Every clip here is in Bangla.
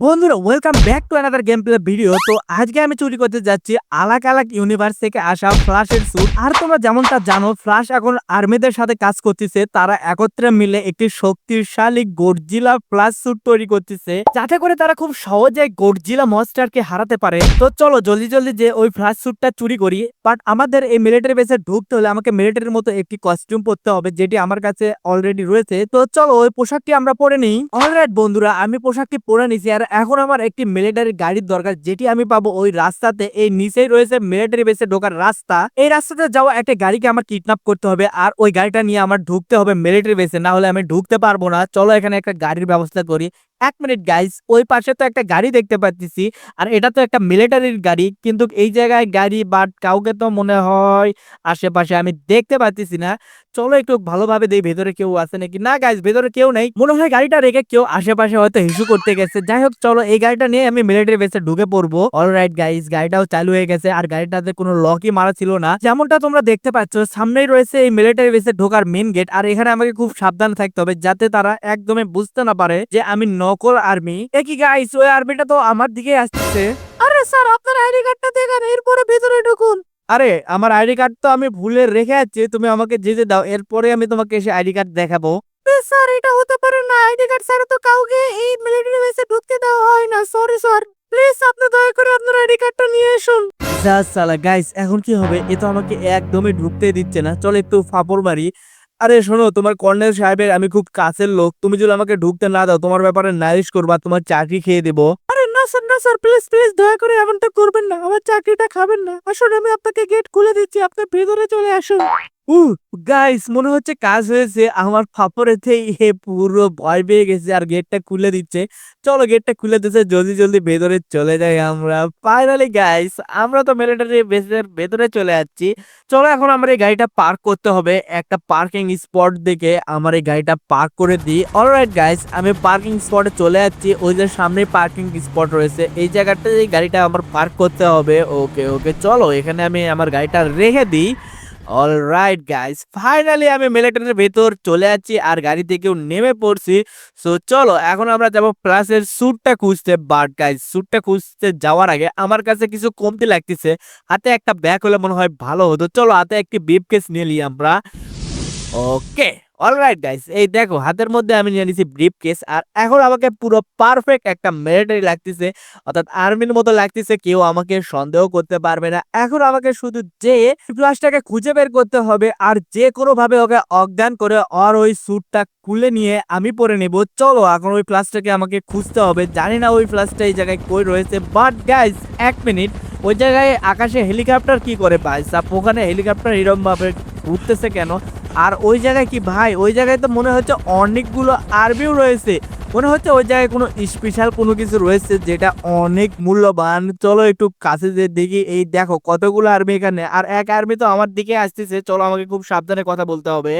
বন্ধুরা welcome back to another game play video তো আজকে আমি চুরি করতে যাচ্ছি আলাক আলাক ইউনিভার্স থেকে আসা ফ্লাশের স্যুট আর তোমরা যেমনটা জানো ফ্লাশ এখন আর্মিদের সাথে কাজ করতেছে। তারা একত্রে মিলে একটি শক্তিশালী গর্জিলা ফ্লাশ স্যুট তৈরি করতেছে। যাতে করে তারা খুব সহজে গর্জিলা মনস্টারকে হারাতে পারে। তো চলো, জলদি জলদি যে ওই ফ্লাশ স্যুটটা চুরি করি। বাট আমাদের এই মিলিটারি বেসে ঢুকতে হলে আমাকে মিলিটারির মতো একটি কস্টিউম পরতে হবে, যেটি আমার কাছে অলরেডি রয়েছে। তো চলো, ওই পোশাকটি আমরা পরে নিই। অলরাইট বন্ধুরা, আমি পোশাকটি পরে নিছি। আর এখন আমার একটি মিলিটারি গাড়ির দরকার, যেটি আমি পাবো ওই রাস্তাতে। এই নিচেই রয়েছে মিলিটারি বেসে ঢোকার রাস্তা। এই রাস্তাতে যাওয়া একটা গাড়িকে আমার কিডন্যাপ করতে হবে আর ওই গাড়িটা নিয়ে আমার ঢুকতে হবে মিলিটারি বেসে না হলে আমি ঢুকতে পারব না। চলো এখানে একটা গাড়ির ব্যবস্থা করি। এক মিনিট গাইস ওই পাশে তো একটা গাড়ি দেখতে পাচ্ছি, আর এটা তো একটা মিলিটারির গাড়ি, কিন্তু এই জায়গায় গাড়ি বাট কাউকে তো মনে হয় আশেপাশে আমি দেখতে পাচ্ছি না। চলো একটু ভালোভাবে দেই ভেতরে কেউ আছে নাকি? না গাইস ভেতরে কেউ নেই। মনে হয় গাড়িটা রেখে কেউ আশেপাশে হয়তো হিসু করতে গেছে। যাই হোক, চলো এই গাড়িটা নিয়ে আমি মিলিটারি বেসে ঢুকে পড়ব। অলরাইট গাইস গাড়িটাও চালু হয়ে গেছে, আর গাড়িটাতে কোনো লকই মারা ছিল না। যেমনটা তোমরা দেখতে পাচ্ছ, সামনেই রয়েছে এই মিলিটারি বেসে ঢোকার মেন গেট আর এখানে আমাকে খুব সাবধান থাকতে হবে, যাতে তারা একদমই বুঝতে না পারে যে আমি নকল আর্মি। একই গাইস ওই আর্মিটা তো আমার দিকে আসছে। আরে স্যার আপনার আইডি কার্ডটা দেখান এরপরে ভেতরে ঢুকুন। আরে আমার আইডি কার্ড তো আমি ভুলে রেখে আছি তুমি আমাকে যেতে দাও এরপরে আমি তোমাকে এসে আইডি কার্ড দেখাবো। স্যার এটা হতে পারে না আইডি কার্ড স্যার তো কাউকে এই মিলিটারি বেসে ঢুকতে দেওয়া হয় না সরি স্যার। প্লিজ আপনি দয়া করে আপনার আইডি কার্ডটা নিয়ে আসুন। যা সালা গাইস এখন কি হবে? এ তো আমাকে একদমই ঢুকতে দিচ্ছে না চল একটু ফাপড় মারি। আরে শোনো, তোমার কর্নেল সাহেবের আমি খুব কাছের লোক। তুমি যদি আমাকে ঢুকতে না দাও, তোমার ব্যাপারে নালিশ করবা তোমার চাকরি খেয়ে দেবো। আরে না না স্যার প্লিজ প্লিজ দয়া করে এমনটা করবেন না। আমার চাকরিটা খাবেন না। আসলে আমি আপনাকে গেট খুলে দিচ্ছি। আপনি ভেতরে চলে আসুন। উ গাইস মনে হচ্ছে কাজ হয়েছে। আমার ফাপড়েতে এ পুরো ভয় পেয়ে গেছে আর গেটটা খুলে দিচ্ছে। চলো গেটটা খুলে দিচ্ছে জলদি জলদি ভেতরে চলে যাই আমরা। ফাইনালি গাইস আমরা তো মিলিটারি বেসের ভেতরে চলে যাচ্ছি। চলো এখন আমার এই গাড়িটা পার্ক করতে হবে। একটা পার্কিং স্পট দেখে আমার এই গাড়িটা পার্ক করে দিই। অলরাইট গাইস আমি পার্কিং স্পটে চলে যাচ্ছি। ওই যে সামনে পার্কিং স্পট রয়েছে। এই জায়গাটাতে এই গাড়িটা আমার পার্ক করতে হবে। ওকে ওকে চলো এখানে আমি আমার গাড়িটা রেখে দিই। অলরাইট গাইস ফাইনালি আমি মিলিটারির ভেতর চলে যাচ্ছি আর গাড়ি থেকেও নেমে পড়ছি। সো চলো, এখন আমরা যাব প্লাসের স্যুটটা খুঁজতে। বাট গাইস স্যুটটা খুঁজতে যাওয়ার আগে আমার কাছে কিছু কমতি লাগতেছে। হাতে একটা ব্যাগ হলে মনে হয় ভালো হতো। চলো, হাতে একটি বিপ কেস নিয়ে নিই আমরা। ওকে অলরাইট গাইস এই দেখো, হাতের মধ্যে আমি নিয়ে নিছি ব্রিফ কেস আর এখন আমাকে পুরো পারফেক্ট একটা মিলিটারি লাগতেছে, অর্থাৎ আর্মির মতো লাগতেছে, কেউ আমাকে সন্দেহ করতে পারবে না। এখন আমাকে শুধু যে প্লাসটাকে খুঁজে বের করতে হবে, আর যে কোনো ভাবে ওকে অজ্ঞান করে আর ওই স্যুটটা খুলে নিয়ে আমি পরে নেব। চলো, এখন ওই প্লাসটাকে আমাকে খুঁজতে হবে। জানি না ওই প্লাসটা এই জায়গায় কই রয়েছে বাট গাইস এক মিনিট ওই জায়গায় আকাশে হেলিকপ্টার কি করে পায়? ওখানে হেলিকপ্টার এরকম ভাবে উঠতেছে কেন? আর ওই জায়গায় কি ভাই? ওই জায়গায় তো মনে হচ্ছে অনেকগুলো আর্মিও রয়েছে। মনে হচ্ছে ওই জায়গায় কোনো স্পেশাল কোনো কিছু রয়েছে যেটা অনেক মূল্যবান। চলো একটু কাছে যে দেখি এই দেখো কতগুলো আর্মি এখানে। আর এক আর্মি তো আমার দিকে আসতেছে, চলো আমাকে খুব সাবধানে কথা বলতে হবে।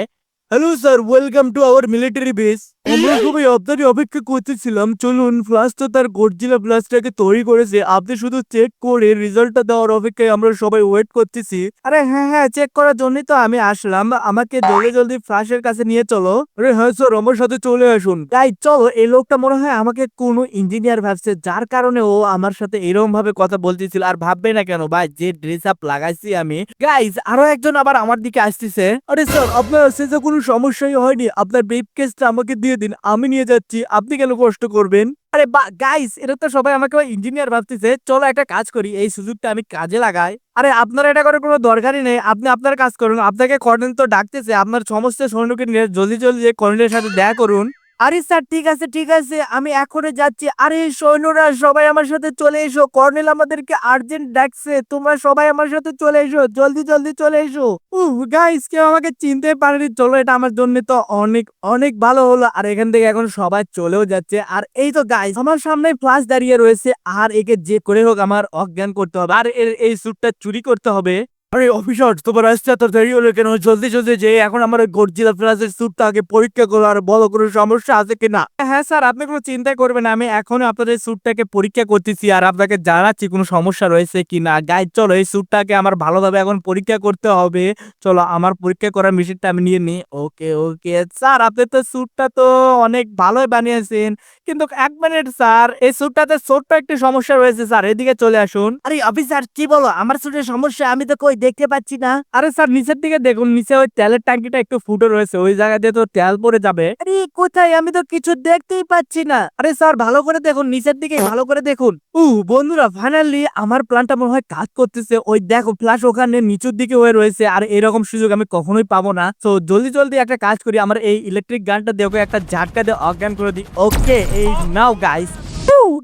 Hello sir welcome to our military base আমরা খুবই আপনারই অপেক্ষা করতেছিলাম। চলুন ফ্লাস তো তার গর্জিলা ফ্লাসটাকে তৈরি করেছে। আপনি শুধু চেক করে রেজাল্টটা দেওয়ার অপেক্ষায় আমরা সবাই ওয়েট করতেছি। আরে হ্যাঁ হ্যাঁ চেক করার জন্যই তো আমি আসলাম। আমাকে জলদি জলদি ফ্লাশের কাছে নিয়ে চলো। আরে হ্যাঁ স্যার আমার সাথে চলে আসুন। তাই চলো, এই লোকটা মনে হয় আমাকে কোনো ইঞ্জিনিয়ার ভাবছে, যার কারণে ও আমার সাথে এরকম ভাবে কথা বলতেছিল। আর ভাববে না কেন, ভাই, যে ড্রেস আপ লাগাইছি আমি। গাইজ আরও একজন আবার আমার দিকে আসতেছে। আরে স্যার আপনার কোনো সমস্যাই হয়নি। আপনার ব্রিফ কেসটা আমাকে দিয়ে দিন আমি নিয়ে যাচ্ছি, আপনি কেন কষ্ট করবেন? আরে গাইস এটা তো সবাই আমাকে ইঞ্জিনিয়ার ভাবতেছে, চলো একটা কাজ করি, এই সুযোগটা আমি কাজে লাগাই। আরে আপনার এটা করার কোনো দরকারই নেই, আপনি আপনার কাজ করুন, আপনাকে কর্নেল তো ডাকতেছে, আপনার সমস্ত সৈন্যকে নিয়ে জলদি জলদি কর্নেলের সাথে দেখা করুন। আরে স্যার, ঠিক আছে ঠিক আছে, আমি এখনই যাচ্ছি। আরে সৈন্যরা, সবাই আমার সাথে চলে এসো। কর্নেল আমাদেরকে আর্জেন্ট ডাকছে। তোমরা সবাই আমার সাথে চলে এসো। জলদি জলদি চলে এসো। উহ গাইস কেউ আমাকে চিনতে পারেনি। চলো, এটা আমার জন্য তো অনেক অনেক ভালো হলো। আর এখান থেকে এখন সবাই চলেও যাচ্ছে। আর এই তো গাইস আমার সামনে ফ্লাশ দাঁড়িয়ে রয়েছে। আর একে যে করে হোক আমার অজ্ঞান করতে হবে। আর এর এই স্যুটটা চুরি করতে হবে। আরে অফিসার তোমার আসতে এত দেরি হলো কেন? জলদি জলদি যে এখন আমার গর্জিলা প্লাসের স্যুটটা আগে পরীক্ষা করো, আর বলো কোনো সমস্যা আছে কিনা? হ্যাঁ স্যার, আপনি কোনো চিন্তা করবেন আমি এখনও আপনাদের স্যুটটাকে পরীক্ষা করতেছি, আর আপনাকে জানাচ্ছি কোনো সমস্যা রয়েছে কিনা? গাইড চলো, এই স্যুটটাকে আমার ভালোভাবে এখন পরীক্ষা করতে হবে। চলো, আমার পরীক্ষা করার মেশিনটা আমি নিয়ে নিই। ওকে ওকে, স্যার, আপনি তো স্যুটটা তো অনেক ভালোই বানিয়েছেন। কিন্তু এক মিনিট স্যার, এই স্যুটটাতে ছোট্ট একটি সমস্যা রয়েছে, স্যার, এদিকে চলে আসুন। আরে অফিসার কি বলো? আমার স্যুটের সমস্যা, আমি তো কই দেখতে পাচ্ছি না। আরে স্যার, নিচের দিকে দেখুন, নিচে ওই তেলের ট্যাঙ্কিটা একটু ফুটো রয়েছে, ওই জায়গা দিয়ে তো তেল পড়ে যাবে। আরে, কোথায়? আমি তো কিছু দেখতেই পাচ্ছি না। আরে স্যার, ভালো করে দেখুন, নিচের দিকে ভালো করে দেখুন। উ বন্ধুরা ফাইনালি আমার প্ল্যানটা মনে হয় কাজ করতেছে। ওই দেখো ফ্লাশ ওখানে নিচুর দিকে হয়ে রয়েছে, আর এরকম সুযোগ আমি কখনোই পাবো না। তো জলদি জলদি একটা কাজ করি, আমার এই ইলেকট্রিক গানটা দেখো একটা ঝাটকা দিয়ে অজ্ঞান করে দিই। ওকে এই নাও গাইস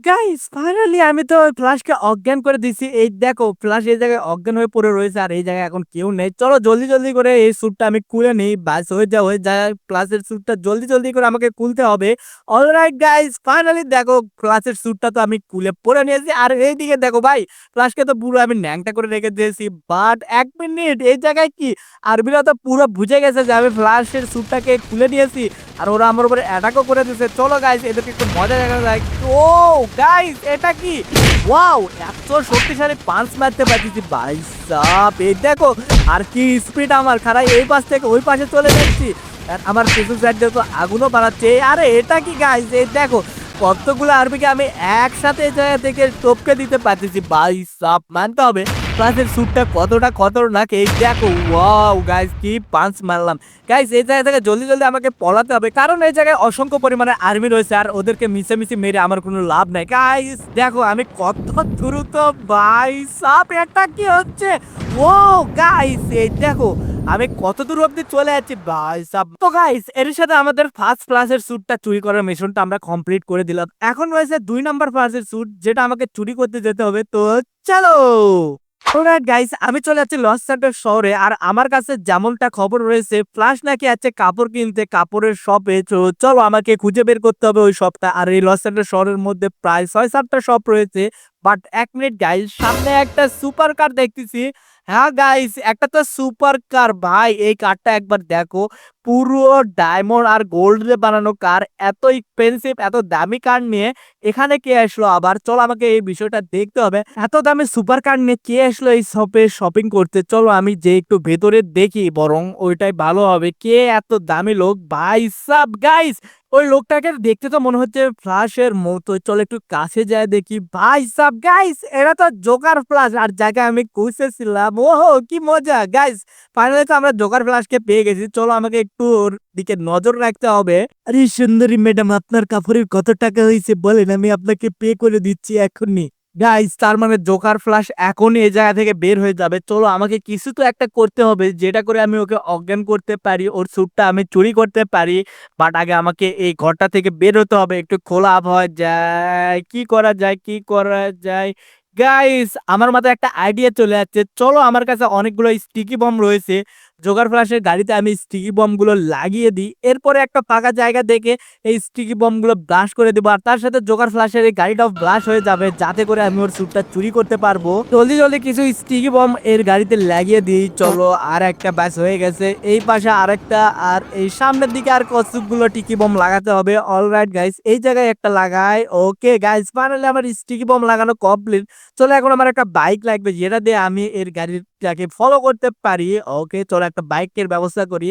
গাইস ফাইনালি আমি তো ফ্লাশকে অজ্ঞান করে দিছি। এই দেখো ফ্লাশ এই জায়গায় অজ্ঞান হয়ে পড়ে রয়েছে আর এই জায়গায় এখন কেউ নেই। চলো জলদি জলদি করে এই স্যুটটা আমি খুলে নিই। বাস, হয়ে যা হয়ে যায় ফ্লাশের স্যুটটা জলদি জলদি করে আমাকে খুলতে হবে। অলরাইট গাইস ফাইনালি দেখো ফ্লাশের স্যুটটা তো আমি খুলে পরে নিয়েছি। আর এইদিকে দেখো ভাই ফ্লাশকে তো পুরো আমি ন্যাংটা করে রেখে দিয়েছি। বাট এক মিনিট এই জায়গায় কি? আরবিরা তো পুরো বুঝে গেছে যে আমি ফ্লাশের স্যুটটাকে খুলে নিয়েছি। আর ওরা আমার উপরে অ্যাটাকও করে দিয়েছে। চলো গাইস এদেরকে একটু মজা দেখা যায় ও গাইস এটা কি? ওয়াও এত শক্তিশালী পাঞ্চ মারতে পারতেছি, ভাই সাপ এই দেখো, আর কি স্পিড আমার খারাপ এই পাশ থেকে ওই পাশে চলে যাচ্ছি। আর আমার পেছন সাইড তো আগুনও বাড়াচ্ছে। আরে, এটা কি গাইস এই দেখো, কতগুলো আরবিকে আমি একসাথে জায়গা থেকে টপকে দিতে পারতেছি, ভাই সাপ মানতে হবে। প্লাসের স্যুটটা কতটা খতরনাক, এই দেখো ওয়াও গাইস কি পাঁচ মারলাম। গাইস এই জায়গা থেকে জলদি জলদি আমাকে পলাতে হবে, কারণ এই জায়গায় অসংখ্য পরিমাণে আর্মি রয়েছে আর ওদেরকে মিশে মিশে মেরে আমার কোনো লাভ নাই। গাইস দেখো, আমি কত দ্রুত, ভাই, সাপ একটা কি হচ্ছে? ও গাইস এই দেখো, আমি কত দূর অব্দি চলে যাচ্ছি, ভাই সাব তো গাইস এর সাথে আমাদের ফার্স্ট ক্লাসের স্যুটটা চুরি করার মিশনটা আমরা কমপ্লিট করে দিলাম। এখন রয়েছে দুই নাম্বার ক্লাসের স্যুট যেটা আমাকে চুরি করতে যেতে হবে, তো চলো। গাইস আমি চলে যাচ্ছি লস সেন্টার শহরে, আর আমার কাছে যেমনটা খবর রয়েছে ফ্লাশ নাকি আছে কাপড় কিনতে, কাপড়ের শপে চলো, আমাকে খুঁজে বের করতে হবে ওই শপটা আর এই লস সেন্টার শহরের মধ্যে প্রায় ছয় সাতটা শপ রয়েছে। বাট এক মিনিট গাইস সামনে একটা সুপার কার দেখতেছি। হ্যাঁ গাইস একটা তো সুপার কার ভাই, এই কারটা একবার দেখো। পুরো ডায়মন্ড আর গোল্ড দিয়ে বানানো কার এত এক্সপেন্সিভ এত দামি কার নিয়ে এখানে কে আসলো আবার? চলো আমাকে এই বিষয়টা দেখতে হবে। এত দামি সুপার কার নিয়ে কে আসলো এই শপে শপিং করতে? চলো আমি যে একটু ভেতরে দেখি, বরং ওইটাই ভালো হবে। কে এত দামি লোক? ভাই সাব গাইস ওই লোকটাকে দেখতে তো মনে হচ্ছে ফ্লাশের মতো। চলো একটু কাছে যায় দেখি। ভাই সাব গাইস এরা তো জোকার ফ্লাশ আর জায়গায় আমি খুঁজতেছিলাম। ওহো, কি মজা। গাইস ফাইনালি তো আমরা জোকার ফ্লাশকে পেয়ে গেছি। চলো আমাকে একটু ওর দিকে নজর রাখতে হবে। আরে সুন্দরী ম্যাডাম, আপনার কাপড়ের কত টাকা হয়েছে বলেন? আমি আপনাকে পে করে দিচ্ছি এখনই গাইস তার মানে জোকার ফ্লাশ এখনই এই জায়গা থেকে বের হয়ে যাবে। চলো, আমাকে কিছু তো একটা করতে হবে, যেটা করে আমি ওকে অজ্ঞান করতে পারি, ওর স্যুটটা আমি চুরি করতে পারি বাট আগে আমাকে এই ঘরটা থেকে বের হতে হবে, একটু খোলা আবহাওয়া যায়, কি করা যায়, কি করা যায়। গাইস আমার মাথায় একটা আইডিয়া চলে যাচ্ছে চলো, আমার কাছে অনেকগুলো স্টিকি বম রয়েছে। জোগার ফ্লাশের গাড়িতে আমি স্টিকি বমগুলো লাগিয়ে দিই। এরপরে একটা ফাঁকা জায়গা দেখে এই স্টিকি বমগুলো ব্লাশ করে দেবো আর তার সাথে জোগার ফ্লাশের এই গাড়িটাও ব্লাশ হয়ে যাবে যাতে করে আমি ওর স্যুটটা চুরি করতে পারব। জলদি জলদি কিছু স্টিকি বম এর গাড়িতে লাগিয়ে দিই, চলো আর একটা ব্যাস হয়ে গেছে। এই পাশে আরেকটা আর এই সামনের দিকে আর কতগুলো টিকি বম লাগাতে হবে। অলরাইট গাইস এই জায়গায় একটা লাগাই। ওকে গাইস ফাইনালি আমার স্টিকি বম লাগানো কমপ্লিট চলো, এখন আমার একটা বাইক লাগবে, যেটা দিয়ে আমি এর গাড়িটাকে ফলো করতে পারি। ওকে চলো একটা বাইকের ব্যবস্থা করি।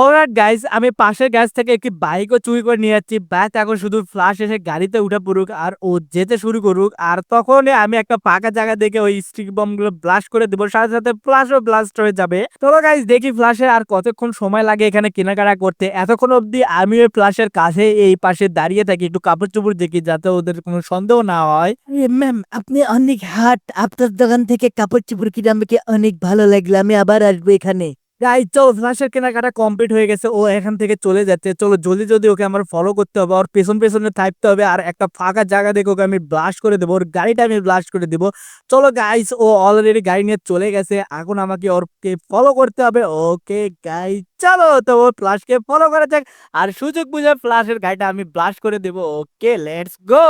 অলরাইট গাইস আমি পাশের গাছ থেকে একটি বাইকও চুরি করে নিয়ে যাচ্ছি। ব্যাস, এখন শুধু ফ্লাশ এসে গাড়িতে উঠে পড়ুক আর ও যেতে শুরু করুক। আর তখনই আমি একটা ফাঁকা জায়গা দেখে ওই স্টিক বমগুলো ব্লাস্ট করে দেবো। সাথে সাথে ফ্লাশও ব্লাস্ট হয়ে যাবে। চলো গাইস দেখি ফ্লাশের আর কতক্ষণ সময় লাগে এখানে কেনাকাটা করতে। এতক্ষণ অবধি আমি ওই ফ্লাশের কাছে এই পাশে দাঁড়িয়ে থাকি। একটু কাপড় চোপড় দেখি যাতে ওদের কোনো সন্দেহ না হয়। ম্যাম আপনি অনেক হাট আপনার দোকান থেকে কাপড় চোপড় কিনে আমাকে অনেক ভালো লাগল, আমি আবার আসব এখানে। গাই চলো ফ্লাশের কেনাকাটা কমপ্লিট হয়ে গেছে, ও এখান থেকে চলে যাচ্ছে। চলো, জলদি জলদি ওকে আমার ফলো করতে হবে, ওর পেছন, পেছনে থাকতে হবে, আর একটা ফাঁকা জায়গা দেখে ওকে আমি ব্লাস্ট করে দেবো, ওর গাড়িটা আমি ব্লাস্ট করে দেবো। চলো গাইস ও অলরেডি গাড়ি নিয়ে চলে গেছে, এখন আমাকে ওরকে ফলো করতে হবে। ওকে গাইস চলো তো ও ফ্লাশকে ফলো করা যাক। আর সুযোগ বুঝে ফ্লাশের গাড়িটা আমি ব্লাশ করে দেবো। ওকে লেটস গো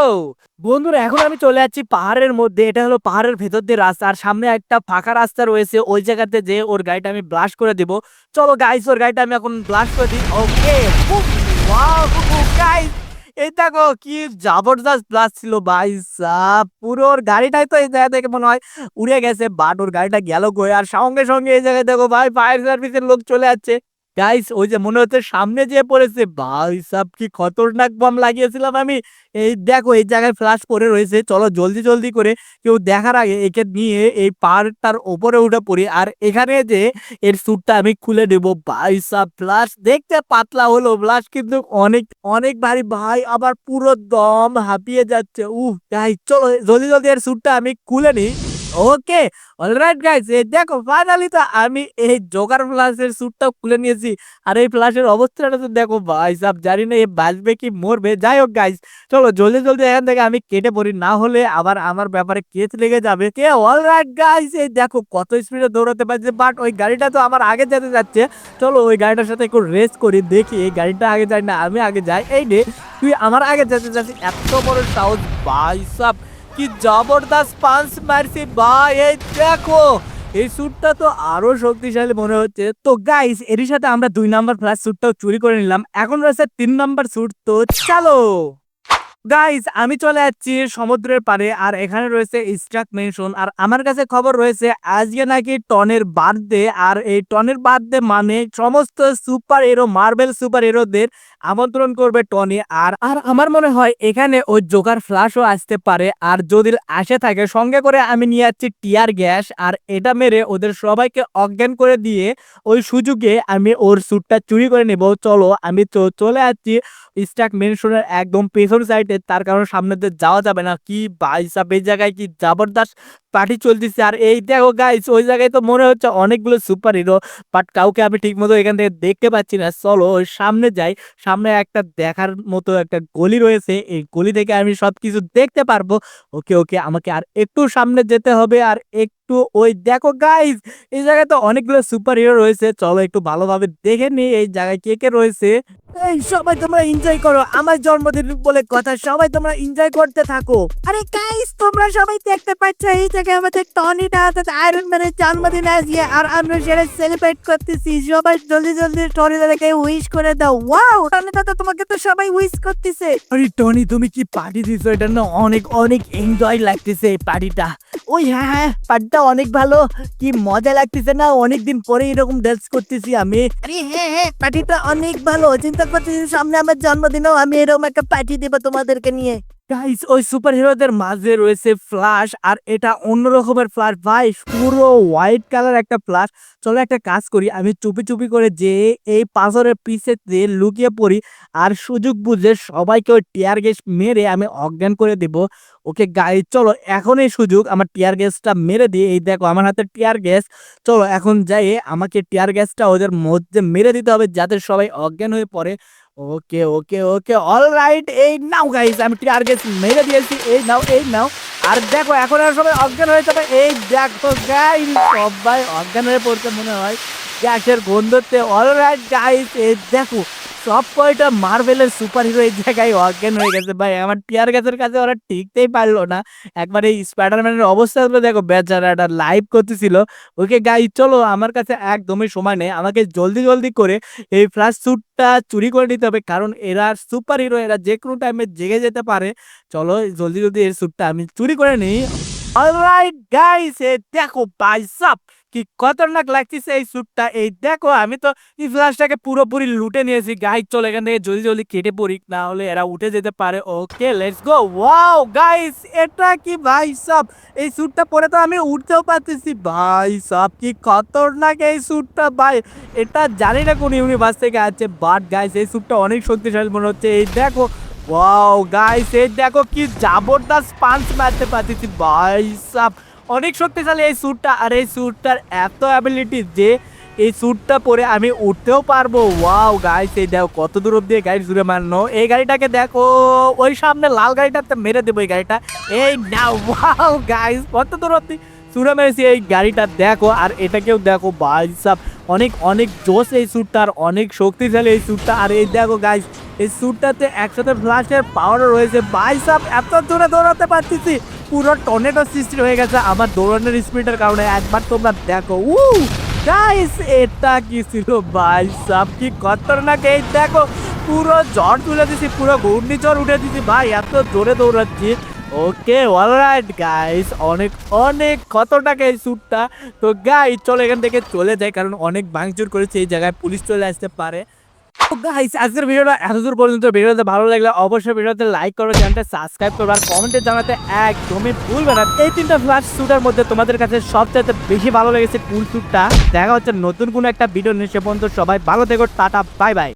বন্ধুরা, এখন আমি চলে যাচ্ছি পাহাড়ের মধ্যে। এটা হলো পাহাড়ের ভেতর দিয়ে রাস্তা। আর সামনে একটা ফাঁকা রাস্তা রয়েছে। ওই জায়গাতে যে ওর গাড়িটা আমি ব্লাশ করে দেবো। চলো গাইস ওর গাড়িটা আমি এখন ব্লাশ করে দিই। ওকে গাইস এই দেখো, কি জবরদস্ত ব্লাস্ট ছিল ভাই সাব। পুরো ওর গাড়িটাই তো এই জায়গা থেকে মনে হয় উড়ে গেছে। বাট ওর গাড়িটা গেল কই? আর সঙ্গে সঙ্গে এই জায়গায় দেখো ভাই ফায়ার সার্ভিসের লোক চলে যাচ্ছে। গাইস ওই যে মনে হচ্ছে সামনে যে পড়েছে। ভাই সাব কি খতরনাক বম লাগিয়েছিলাম আমি। এই দেখো, এই জায়গায় ফ্লাশ পড়ে রয়েছে। চলো জলদি জলদি করে কেউ দেখার আগে একে নিয়ে এই পাহাড়টার ওপরে উঠে পড়ি। আর এখানে যে এর স্যুটটা আমি খুলে নেব। ভাই সাব ফ্লাশ দেখতে পাতলা হলো। ফ্লাশ কিন্তু অনেক অনেক ভারী। ভাই আবার পুরো দম হাঁপিয়ে যাচ্ছে। উহ গাই চলো জলদি জলদি এর স্যুটটা আমি খুলে নিই। ওকে অলরাইট গাইস এই দেখো ফাইনালি তো আমি এই জোগার ফ্লাশের স্যুটটাও খুলে নিয়েছি। আর এই ফ্লাশের অবস্থাটা তো দেখো ভাই সাব, জানি না এ বাঁচবে কি মরবে। যাই হোক গাইস চলো জলদি জলদি এখান থেকে আমি কেটে পড়ি, না হলে আবার আমার ব্যাপারে কেস লেগে যাবে। কে অলরাইট গাইস এই দেখো কত স্পিডে দৌড়াতে পারছে বাট ওই গাড়িটা তো আমার আগে যেতে যাচ্ছে। চলো ওই গাড়িটার সাথে একটু রেস করি, দেখি এই গাড়িটা আগে যায় না, আমি আগে যাই। এই রে তুই আমার আগে যেতে যাচ্ছিস, এত বড় সাউথ ভাই সাব। কি জবরদস্ত পাঞ্চ মারছি বা এই দেখো। এই স্যুটটা তো আরও শক্তিশালী মনে হচ্ছে। তো গাইস এর সাথে আমরা দুই নাম্বার ফ্ল্যাশ স্যুটটাও চুরি করে নিলাম। এখন রয়েছে তিন নাম্বার স্যুট তো চলো। গাইস আমি চলে যাচ্ছি সমুদ্রের পারে আর এখানে রয়েছে স্ট্রাক মেনশন আর আমার কাছে খবর রয়েছে আজকে নাকি টনের বার্থডে আর এই টনের বার্থডে মানে সমস্ত সুপার হিরো, মার্বেল সুপার হিরোদের আমন্ত্রণ করবে টনি আর আর আমার মনে হয় এখানে ওই জোকার ফ্লাশও আসতে পারে আর যদি আসে থাকে, সঙ্গে করে আমি নিয়ে যাচ্ছি টিয়ার গ্যাস আর এটা মেরে ওদের সবাইকে অজ্ঞান করে দিয়ে ওই সুযোগে আমি ওর স্যুটটা চুরি করে নেব। চলো, আমি চলে যাচ্ছি স্ট্যাক মেনশনের একদম পেছন সাইডে তার কারণে সামনে দিয়ে যাওয়া যাবে না। কি বাইসা এই জায়গায় কি জবরদস্ত পার্টি চলতেছে। আর এই দেখো গাইস ওই জায়গায় তো মনে হচ্ছে অনেকগুলো সুপার হিরো বাট কাউকে আমি ঠিক মতো এখান থেকে দেখতে পাচ্ছি না। চলো, ওই সামনে যাই। সামনে একটা দেখার মতো একটা গলি রয়েছে। এই গলি থেকে আমি সবকিছু দেখতে পারব। ওকে ওকে, আমাকে আর একটু সামনে যেতে হবে। আর একটু, ওই দেখো গাইস এই জায়গায় তো অনেকগুলো সুপার হিরো রয়েছে। চলো একটু ভালোভাবে দেখে নিই এই জায়গায় কে কে রয়েছে। এই সবাই তোমরা এনজয় করো। আমার জন্মদিন বলে কথা, সবাই তোমরা এনজয় করতে থাকো। আরে গাইস তোমরা সবাই দেখতে পাচ্ছ এই জায়গায় আমাদের আয়রন ম্যানের জন্মদিন আর আমরা সেটা সেলিব্রেট করতেছি। সবাই জলদি জলদি টনিটাকে উইশ করে দাও। ওয়াও টনিটা তো তোমাকে তো সবাই উইশ করতেছে। আরে টনি তুমি কি পার্টি দিছো? এটা না অনেক অনেক এনজয় লাগতেছে এই পার্টিটা ওই হ্যাঁ হ্যাঁ পার্টিটা অনেক ভালো। কি মজা লাগতেছে না? অনেকদিন পরে এরকম ডান্স করতেছি আমি। আরে হ্যাঁ হ্যাঁ পার্টিটা অনেক ভালো। চিন্তা করতেছি সামনে আমার জন্মদিনেও, আমি এরকম একটা পার্টি দেবো তোমাদেরকে নিয়ে। গাইস ওই সুপার হিরোদের মাঝে রয়েছে ফ্লাশ আর এটা অন্য রকমের ফ্লাশ ভাই, পুরো হোয়াইট কালার একটা ফ্লাশ চলো একটা কাজ করি, আমি চুপি চুপি করে যে এই পাথরের পিছে দিয়ে লুকিয়ে পড়ি, আর সুযোগ বুঝে সবাইকে ওই টিয়ার গ্যাস মেরে আমি অজ্ঞান করে দেব। ওকে গাইস চলো এখন এই সুযোগ, আমার টিয়ার গ্যাসটা মেরে দিয়ে এই দেখো, আমার হাতে টিয়ার গ্যাস চলো এখন যাই, আমাকে টিয়ার গ্যাসটা ওদের মধ্যে মেরে দিতে হবে, যাতে সবাই অজ্ঞান হয়ে পড়ে। ওকে ওকে ওকে অল রাইট এই নাও গাইস আমি টার্গেট মেরে দিয়েছি, এই নাও এই নাও আর দেখো, এখন আর সবাই অজ্ঞান হয়ে যাবে, এই দেখো গাইস সবাই অজ্ঞান হয়ে পড়ছে মনে হয়, গ্যাসের গন্ধতে অল রাইট গাইস এই দেখো সব কয়টা মার্বেলের সুপার হিরো এই জায়গায় অজ্ঞান হয়ে গেছে ভাই। আমার টিয়ার গ্যাসের কাছে ওরা টিকতেই পারল না। একবার এই স্পাইডারম্যানের অবস্থাগুলো দেখো বেচারাটা লাইভ করতেছিল। ওকে গাই চলো আমার কাছে একদমই সময় নেই। আমাকে জলদি জলদি করে এই ফ্লাশ স্যুটটা চুরি করে নিতে হবে। কারণ এরা সুপার হিরো এরা যে কোনো টাইমে জেগে যেতে পারে। চলো জলদি জলদি এই স্যুটটা আমি চুরি করে নিই। অলরাইট গাইস দেখো বাইসাপ কি খতরনাক লাগতেছে এই স্যুটটা এই দেখো, আমি তো এই ফ্লাশটাকে পুরোপুরি লুটে নিয়েছি। গাইস, চলে এখান থেকে জলদি জলদি কেটে পড়ি, না হলে এরা উঠে যেতে পারে। Okay let's go wow guys এটা কি ভাই সাব? এই স্যুটটা পরে তো আমি উঠতেও পারতেছি। ভাই সাব, কি খতরনাক এই স্যুটটা ভাই। এটা জানি না কোন ইউনিভার্স থেকে আছে বাট গাইস এই স্যুটটা অনেক শক্তিশালী মনে হচ্ছে। এই দেখো ওয়াও গাইস এই দেখো, কি জবরদস্ত পাঞ্চ মারতে পারতেছি। ভাই সাব অনেক শক্তিশালী এই স্যুটটা আর এই স্যুটটার এত অ্যাবিলিটি যে এই স্যুটটা পরে আমি উঠতেও পারব। ওয়াও গাইস এই দেখো কত দূর অব্দি গাড়ি জুড়ে মারনো এই গাড়িটাকে দেখো, ওই সামনে লাল গাড়িটাতে মেরে দেবো এই গাড়িটা। এই না ওয়াও গাইস কত দূর অব্দি চুরা মেরেছি এই গাড়িটা। দেখো, আর এটাকেও দেখো ভাই অনেক অনেক জোশ এই স্যুটটা আর অনেক শক্তিশালী এই স্যুটটা আর এই দেখো গাইস এই স্যুটটাতে একসাথে ফ্লাশের পাওয়ারও রয়েছে। ভাই সাব এত দূরে দৌড়াতে পারতেছি। পুরো টর্নেডো সৃষ্টি হয়ে গেছে আমার দৌড়ানোর স্পিডের কারণে। একবার তোমরা দেখো। উ গাইস এটা কি ছিল ভাই সাব কি খতরনাক এই দেখো। পুরো ঝড় তুলে দিছি, পুরো ঘূর্ণিঝড় উঠে দিছি। ভাই, এত জোরে দৌড়াচ্ছি। ওকে অলরাইট গাইস অনেক অনেক খতরনাক এই স্যুটটা তো গাই চলো এখান থেকে চলে যায় কারণ অনেক ভাঙচুর করেছে। এই জায়গায় পুলিশ চলে আসতে পারে। গাইস আজকের ভিডিওটা এতদূর পর্যন্ত। ভিডিওতে ভালো লাগলে অবশ্যই ভিডিওতে লাইক করো চ্যানেলটা সাবস্ক্রাইব করো, আর কমেন্টে জানাতে একদমই ভুলবে না। এই তিনটা ফ্ল্যাশ শ্যুটার মধ্যে তোমাদের কাছে সবচাইতে বেশি ভালো লেগেছে কুল শ্যুটটা দেখা হচ্ছে নতুন কোনো একটা ভিডিও নিয়ে। সে পর্যন্ত সবাই ভালো থেকো, টাটা বাই বাই